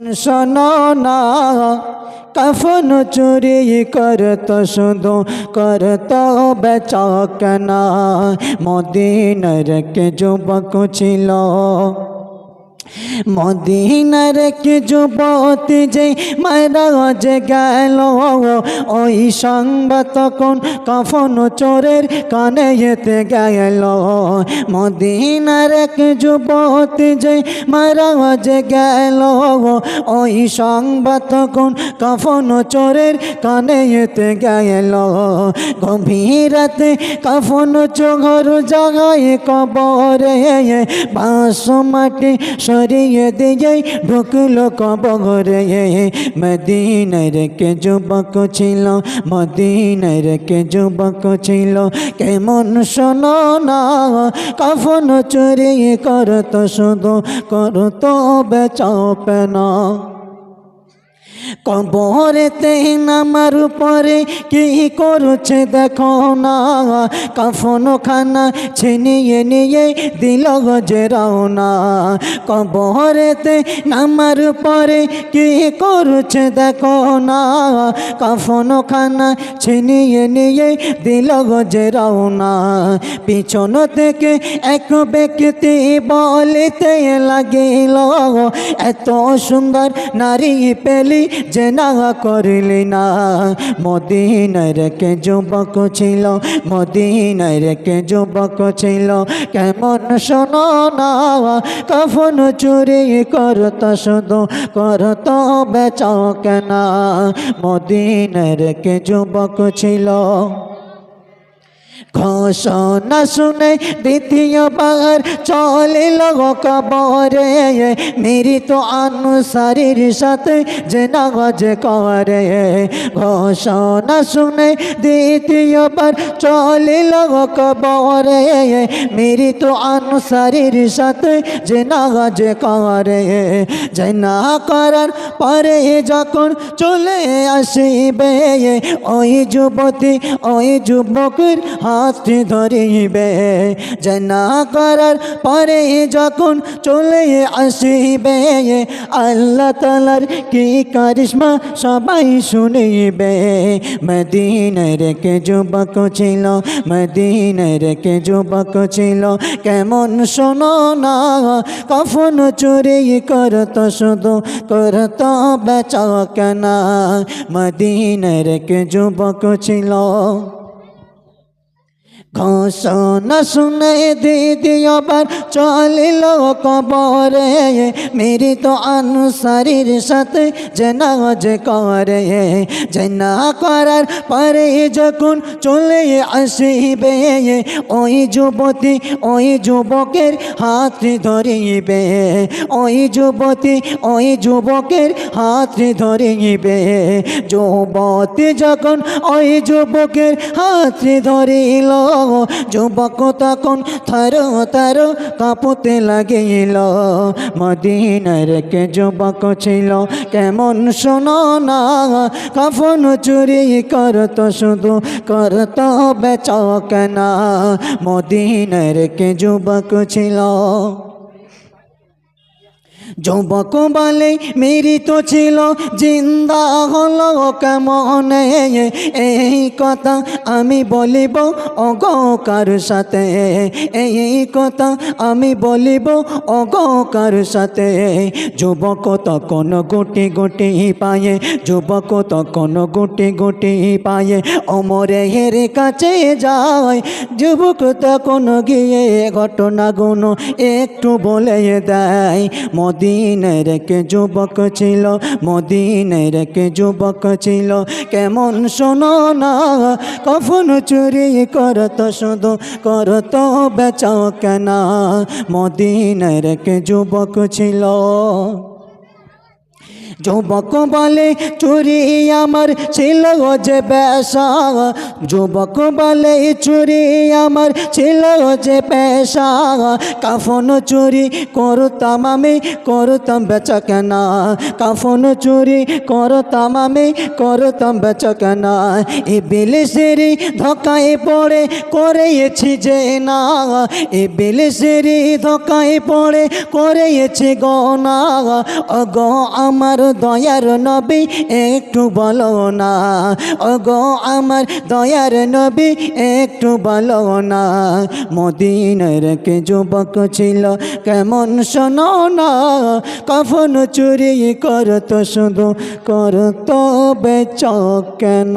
শোনো না কফন চুরি করত শুধু করত বেচকনা মদিনার কে যুবক ছিল। মদিনার কি যুবতী যে মারাজ গেল, ওই সংবাদ তখন কফন চোরের কানে যেতে গেল। মদিনার কি যুবতী যে মারাজ গেল, ওই সংবাদ তখন কফন চোরের কানে যেতে গেল। গভীরাতে কফন চোঘর জাগায় কবরে বাঁশ মাটি সরিয়ে দিয়ে ঢুকলো কবরে মদিনার কে যুবক ছিল মদিনার কে যুবক ছিল কেমন শোনো না কফন চুরি করত শুধু করত বেচপনা কবরেতে নামার উপরে কি করছে দেখো না। কাফন খানা ছিনিয়ে নিয়ে দিল গজে রওনা। কবরেতে নামার পরে কি করছে দেখো না। কাফন খানা ছিনিয়ে নিয়ে দিল গজে রওনা। পিছন থেকে এক ব্যক্তি বলিতে লাগিল, এত সুন্দর নারী পেলি যে না করলি না। মদিনার কে যুবক ছিল, মদিনার কে যুবক ছিল। কেমন শোনো না, কফন চুরি করত শুধু, করত বেচাও কেনা মদিনার কে যুবক ছিল। ঘোষণা শুনে দ্বিতীয়বার চলিল কবরে। মেরি তো আনুসারির সাথে যে নাগজ করে। ঘোষণা শুনে দ্বিতীয়বার চলিল কবরে। মেরি তো আনুসারির সাথে যে নাগজ করে। যে না করার পরে যখন চলে আসিবে, ওই যুবতী, ওই যুবকের হাত ধরিবে যে না করার পরে যখন চলে আসিবে, আল্লাহ তালার কি কারিশমা সবাই শুনিবে। মদিনের কে যুবক ছিল, মদিনের কে যুবক ছিল, কেমন শোনো না, কফন চুরি করত, শুধু করত বেচা কেনা মদিনের কে যুবক ছিল। ঘোষণা শুনে দিদি আবার চলিল কবরে। মেরি তো আনুসারির সাথে জেনাজ করে জেনা করার পরে যখন চলে আসিবে, ওই যুবতী ওই যুবকের হাত ধরিবে, ওই যুবতী ওই যুবকের হাত ধরিবে। যুবতী যখন ওই যুবকের হাত ধরিল যুবক তখন থর তার কাঁপতে লাগিল। মদিনার কে যুবক ছিল, কেমন শোনো না? কাফন চুরি করত, শুধু করত বেচকেনা। মদিনার কে যুবক ছিল। যুবক বলে মেরি তো ছিল, জিন্দা হলো কেমন? এই কথা আমি বলিব অগকার সাথে? এই কথা আমি বলিব অগকার সাথে? যুবক তখন গুটি গুটি পায়ে, যুবক তখন গুটি গুটি পায়ে, অমরে হের কাছে যায়। যুবক তখন গিয়ে ঘটনাগুলো একটু বলে দেয় মদিনের কে যুবক ছিল মদিনের কে যুবক ছিল। কেমন শোনো না, কখন চুরি করত শুধু, করত বেচাও কেনা মদিনের কে যুবক ছিল। যুবক বলে, চুরি আমার ছিল যে পেশা। যুবক বলে, চুরি আমার ছিল যে পেশা। কাফন চুরি করতাম আমি, করতাম বেচা কেনা। কাফন চুরি করতাম আমি, করতাম বেচা কেনা। এ বিলিসেরি ধকায় পড়ে করেছি যে না। এ বিলিসেরি ধকায় পড়ে করেছি গনা অগ আমার দয়ার নবী, একটু বলো না। ওগো আমার দয়ার নবী, একটু বলো না। মদিনের কে যুবক ছিল, কেমন শোনো না। কখন চুরি করতো, শুধু করতো বেচ কেন?